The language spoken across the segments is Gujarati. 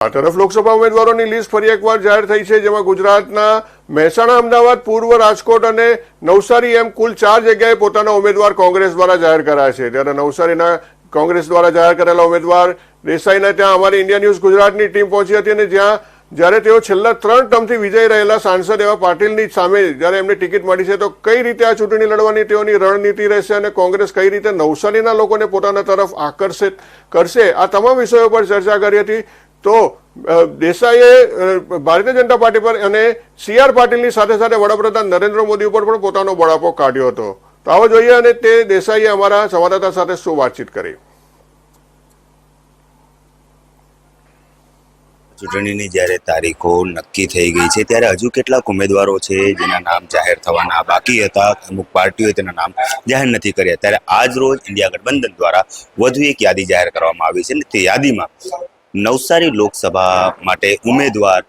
આ તરફ લોકસભા ઉમેદવારોની લિસ્ટ ફરી એકવાર જાહેર થઈ છે, જેમાં ગુજરાતના મહેસાણા, અમદાવાદ, પૂર્વ રાજકોટ અને નવસારી એમ કુલ ચાર જગ્યાએ પોતાના ઉમેદવાર કોંગ્રેસ દ્વારા જાહેર કરાયા છે. ત્યારે નવસારીના કોંગ્રેસ દ્વારા જાહેર કરેલા ઉમેદવાર દેસાઈના ત્યાં અમારી ઇન્ડિયા ન્યૂઝ ગુજરાતની ટીમ પહોંચી હતી અને જ્યાં જ્યારે તેઓ છેલ્લા ત્રણ ટર્મથી વિજય રહેલા સાંસદ એવા પાટીલની સામે જ્યારે એમને ટિકિટ મળી છે, તો કઈ રીતે આ ચૂંટણી લડવાની તેઓની રણનીતિ રહેશે અને કોંગ્રેસ કઈ રીતે નવસારીના લોકોને પોતાના તરફ આકર્ષિત કરશે? આ તમામ વિષયો પર ચર્ચા કરી હતી તો દેસાઈએ ભારતીય જનતા પાર્ટી પર અને સી આર પાટીલની સાથે સાથે વડાપ્રધાન નરેન્દ્ર મોદી ઉપર પણ પોતાનો બળાપો કાઢ્યો હતો. તો આવો જોઈએ અને તે દેસાઈએ અમારા સંવાદદાતા સાથે શું વાતચીત કરી. ચૂંટણીની જ્યારે તારીખો નક્કી થઈ ગઈ છે, ત્યારે હજુ કેટલાક ઉમેદવારો છે, જેના નામ જાહેર થવાના બાકી હતા, અમુક પાર્ટીઓએ તેના નામ જાહેર નથી કર્યા. ત્યારે આજ રોજ ઇન્ડિયા ગઠબંધન દ્વારા વધુ એક યાદી જાહેર કરવામાં આવી છે અને તે યાદીમાં નવસારી લોકસભા માટે ઉમેદવાર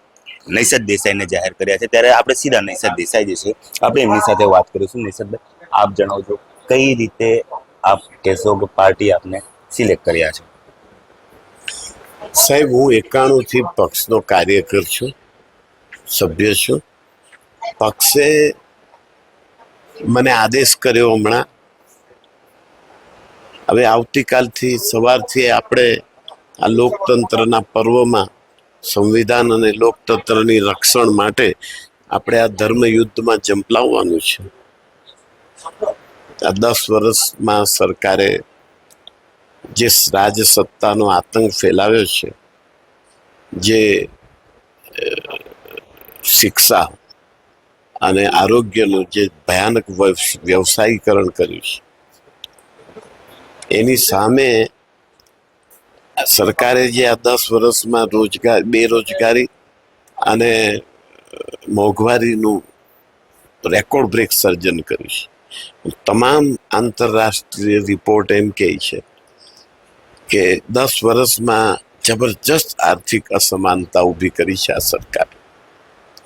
નૈસદ દેસાઈને જાહેર કર્યા છે. ત્યારે આપણે સીધા નૈસદ દેસાઈ જશે આપણે એમની સાથે વાત કરીશું. નૈસદભાઈ આપ જણાવજો, કઈ રીતે આપ કહેશો કે પાર્ટી આપને સિલેક્ટ કર્યા છે? સાહેબ, હું એકાણુંથી પક્ષનો કાર્યકર છું, સભ્ય છું. પક્ષે મને આદેશ કર્યો હમણાં. હવે આવતીકાલથી સવારથી આપણે આ લોકતંત્રના પર્વમાં સંવિધાન અને લોકતંત્રની રક્ષણ માટે આપણે આ ધર્મ યુદ્ધમાં છે. આ દસ વર્ષમાં સરકારે જે રાજસત્તાનો આતંક ફેલાવ્યો છે, જે શિક્ષા અને આરોગ્યનું જે ભયાનક વ્યવ- વ્યવસાયીકરણ કર્યું છે. એની સામે સરકારે જે આ દસ વર્ષમાં રોજગાર બેરોજગારી અને મોંઘવારીનું રેકોર્ડ બ્રેક સર્જન કર્યું છે. તમામ આંતરરાષ્ટ્રીય રિપોર્ટ એમ કહે છે કે દસ વર્ષમાં જબરજસ્ત આર્થિક અસમાનતા ઊભી કરી છે આ સરકાર.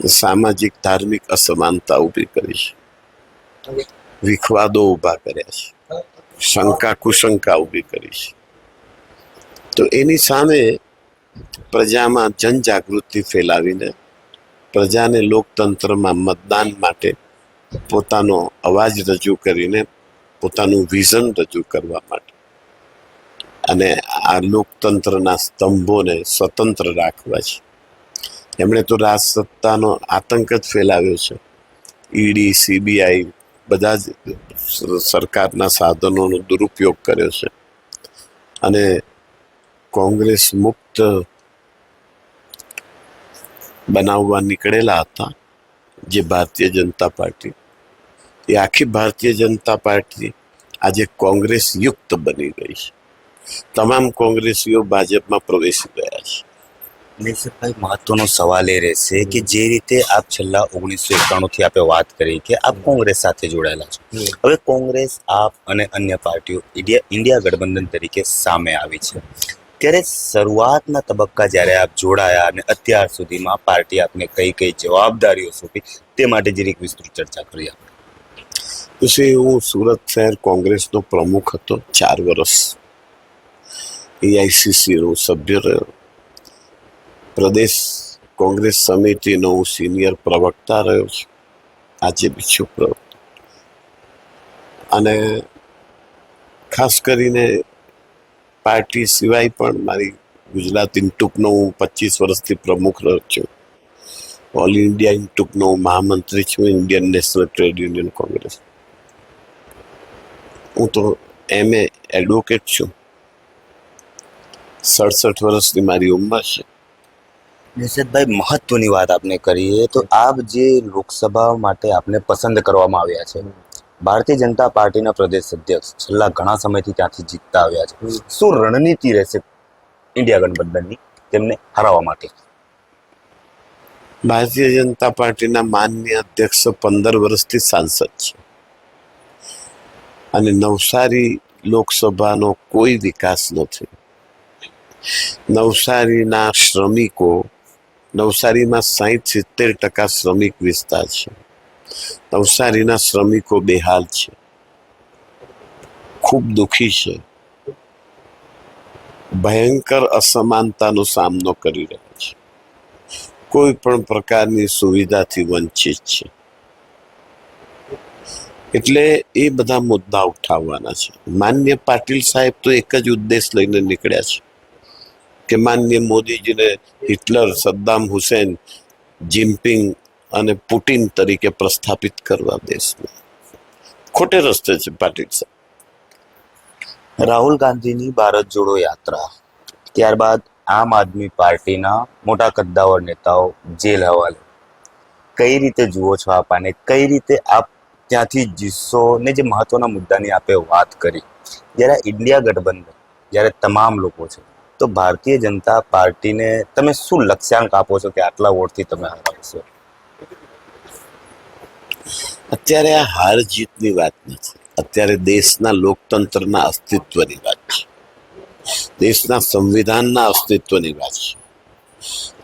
સામાજિક ધાર્મિક અસમાનતા ઊભી કરી છે. વિખવાદો ઊભા કર્યા છે. શંકા કુશંકા ઊભી કરી છે. તો એની સામે પ્રજામાં જનજાગૃતિ ફેલાવીને પ્રજાને લોકતંત્રમાં મતદાન માટે પોતાનો અવાજ રજૂ કરીને પોતાનું વિઝન રજૂ કરવા માટે. અને આ લોકતંત્રના સ્તંભોને સ્વતંત્ર રાખવા છે. એમણે તો રાજસત્તાનો આતંક જ ફેલાવ્યો છે. ઈડી, સીબીઆઈ બધા જ સરકારના સાધનોનો દુરુપયોગ કર્યો છે. અને કોંગ્રેસ મુક્ત બનાવવા નીકળેલા હતા જે ભારતીય જનતા પાર્ટી. એ આખી ભારતીય જનતા પાર્ટી આજે કોંગ્રેસ યુક્ત બની ગઈ છે. તમામ કોંગ્રેસીઓ ભાજપમાં પ્રવેશી ગયા છે. નિશિતભાઈ મહત્વનો સવાલ એ રહેશે કે જે રીતે આપ છેલ્લા ઓગણીસો એકાણુંથી આપણે આપે વાત કરી કે આપ કોંગ્રેસ સાથે જોડાયેલા છો. હવે કોંગ્રેસ આપ અને અન્ય પાર્ટીઓ ઇન્ડિયા ઇન્ડિયા ગઠબંધન તરીકે સામે આવી છે. ત્યારે શરૂઆતના તબક્કા જ્યારે આપ જોડાયા અને અત્યાર સુધીમાં પાર્ટી આપને કઈ કઈ જવાબદારીઓ સોંપી તે માટે જરીક વિસ્તૃત ચર્ચા કરી આપણે. પછી હું સુરત શહેર કોંગ્રેસનો પ્રમુખ હતો, ચાર વર્ષ એઆઈસીસીનો સભ્ય રહ્યો પ્રદેશ કોંગ્રેસ સમિતિનો હું સિનિયર પ્રવક્તા રહ્યો છું, આજે બીજો પ્રવક્તા અને ખાસ કરીને પાર્ટી સિવાય પણ મારી ગુજરાત ઇન્ટુકનો હું પચીસ વર્ષથી પ્રમુખ રહ્યો છું. ઓલ ઇન્ડિયા ઇન્ટુકનો હું મહામંત્રી છું Indian national trade union congress હું તો એમ એ એડવોકેટ છું. સડસઠ વર્ષની મારી ઉંમર છે. નિશિતભાઈ, મહત્વની વાત આપને કરીએ તો આપ જે લોકસભા માટે આપને પસંદ કરવામાં આવ્યા છે ભારતીય જનતા પાર્ટીના પ્રદેશ અધ્યક્ષ છેલ્લા ઘણા સમયથી ત્યાંથી જીતતા આવ્યા છે. શું રણનીતિ રહેશે ઇન્ડિયા ગઠબંધનની તેમને હરાવવા માટે? ભારતીય જનતા પાર્ટીના માનનીય અધ્યક્ષ પંદર વર્ષથી સાંસદ છે. અને નવસારી લોકસભાનો કોઈ વિકાસ નથી. નવસારીના શ્રમિકો નવસારીમાં સાહીઠ સિત્તેર ટકા શ્રમિક વિસ્તાર છે. નવસારીના શ્રમિકો બેહાલ છે. ખૂબ દુઃખી છે. ભયંકર અસમાનતાનો સામનો કરી રહ્યા છે. કોઈ પણ પ્રકારની સુવિધાથી વંચિત છે. એટલે એ બધા મુદ્દા ઉઠાવવાના છે. માન્ય પાટીલ સાહેબ તો એક જ ઉદ્દેશ લઈને નીકળ્યા છે કે માન્ય મોદીજીને હિટલર સદ્દામ હુસેન જિમ્પિંગ અને પુટિન તરીકે પ્રસ્થાપિત કરવા દેશને. ખોટે રસ્તે છે પાટીલ સાહેબ. રાહુલ ગાંધીની ભારત જોડો યાત્રા. ત્યારબાદ આમ આદમી પાર્ટીના મોટા કદ્દાવર નેતાઓ જેલ હવાલે. કઈ રીતે જુઓ છો આપ આને? કઈ રીતે આપ ત્યાંથી જીતશો? ને જે મહત્વના મુદ્દાની આપે વાત કરી. જ્યારે ઇન્ડિયા ગઠબંધન, જ્યારે તમામ લોકો છે, તો ભારતીય જનતા પાર્ટીને તમે શું લક્ષ્યાંક આપો છો કે આટલા વોટથી તમે હરાવશો? અત્યારે આ હાર જીતની વાત નથી. અત્યારે દેશના લોકતંત્રના અસ્તિત્વની વાત છે. દેશના સંવિધાનના અસ્તિત્વની વાત છે.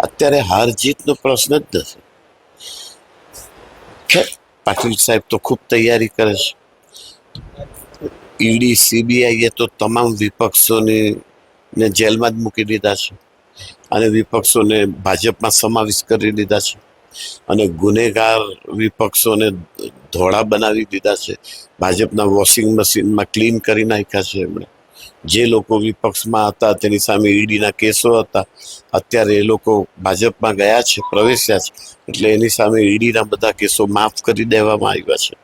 અત્યારે હાર જીતનો પ્રશ્ન જ નથી. પાટીલ સાહેબ તો ખૂબ તૈયારી કરે છે. ઈડી, સીબીઆઈએ તો તમામ વિપક્ષોને ને જેલમાં જ મૂકી દીધા છે. અને વિપક્ષોને ભાજપમાં સમાવેશ કરી દીધા છે. અને ગુનેગાર વિપક્ષોને ધોળા બનાવી દીધા છે. ભાજપના વોશિંગ મશીનમાં ક્લીન કરી નાખ્યા છે એમણે. જે લોકો વિપક્ષમાં હતા, તેની સામે ઈડીના કેસો હતા, અત્યારે એ લોકો ભાજપમાં ગયા છે, પ્રવેશ્યા છે. એટલે એની સામે ઈડીના બધા કેસો માફ કરી દેવામાં આવ્યા છે.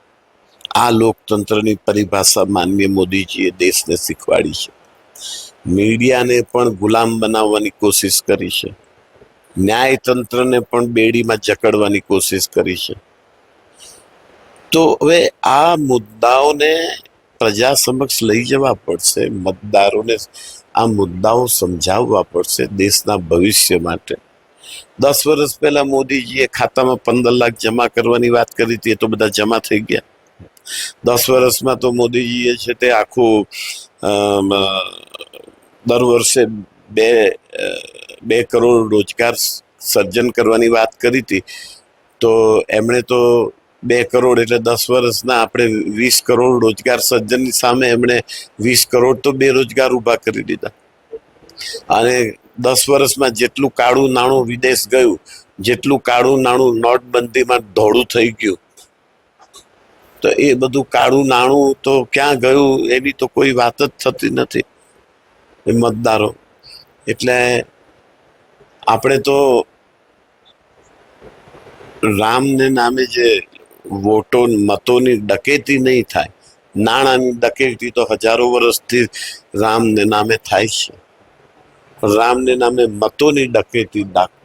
આ લોકતંત્રની પરિભાષા માનનીય મોદીજીએ દેશને શીખવાડી છે. મીડિયાને પણ ગુલામ બનાવવાની કોશિશ કરી છે. ન્યાયતંત્રને પણ બેડીમાં જકડવાની કોશિશ કરી છે. તો હવે આ મુદ્દાઓને પ્રજા સમક્ષ લઈ જવા પડશે, મતદારોને આ મુદ્દાઓ સમજાવવા પડશે દેશના ભવિષ્ય માટે. દસ વર્ષ પહેલા મોદીજીએ ખાતામાં પંદર લાખ જમા કરવાની વાત કરી હતી, એ તો બધા જમા થઈ ગયા. દસ વર્ષમાં તો મોદીજીએ છે તે આખું દર વર્ષે બે બે કરોડ રોજગાર સર્જન કરવાની વાત કરી હતી, તો એમણે તો બે કરોડ એટલે દસ વર્ષના આપણે વીસ કરોડ રોજગાર સર્જનની સામે એમણે વીસ કરોડ તો બેરોજગાર ઊભા કરી દીધા. અને દસ વર્ષમાં જેટલું કાળું નાણું વિદેશ ગયું, જેટલું કાળું નાણું નોટબંધીમાં ધોળું થઈ ગયું, તો એ બધું કાળું નાણું તો ક્યાં ગયું એની તો કોઈ વાત જ થતી નથી. મતદારો. એટલે આપણે તો રામને નામે જે વોટો મતોની ડકેતી નહીં થાય. નાણાંની ડકેતી તો હજારો વર્ષથી રામને નામે થાય છે. રામને નામે મતોની ડકેતી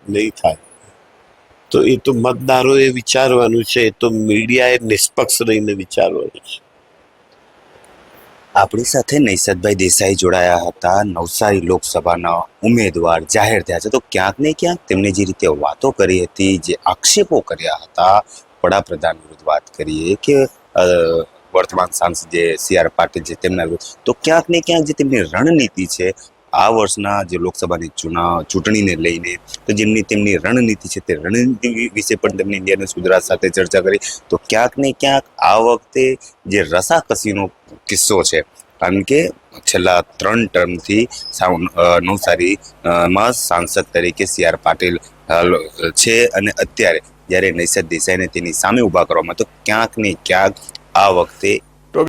નહીં થાય. તો એ તો મતદારોએ વિચારવાનું છે, એ તો મીડિયાએ નિષ્પક્ષ રહીને વિચારવાનું છે. આપણી સાથે નૈસદભાઈ દેસાઈ જોડાયા હતા. નવસારી લોકસભાના ઉમેદવાર જાહેર થયા છે. તો ક્યાંક ને ક્યાંક તેમણે જે રીતે વાતો કરી હતી, જે આક્ષેપો કર્યા હતા, વડાપ્રધાન વિરુદ્ધ વાત કરીએ કે વર્તમાન સાંસદ જે સી આર પાટીલ છે તેમના વિરુદ્ધ. તો ક્યાંક ને ક્યાંક જે તેમની રણનીતિ છે આ વર્ષના જે લોકસભાની ચુનાવ ચૂંટણીને લઈને તો જેમની તેમની રણનીતિ છે તે રણનીતિ વિશે પણ તેમની ઇન્ડિયા ન્યૂઝ ગુજરાત સાથે ચર્ચા કરી. તો ક્યાંક ને ક્યાંક આ વખતે જે રસાકસીનો કિસ્સો છે, કારણ કે છેલ્લા ત્રણ ટર્મથી નવસારી માં સાંસદ તરીકે સી આર પાટીલ છે અને અત્યારે જ્યારે નૈસદ દેસાઈને તેની સામે ઊભા કરવામાં, તો ક્યાંક ને ક્યાંક આ વખતે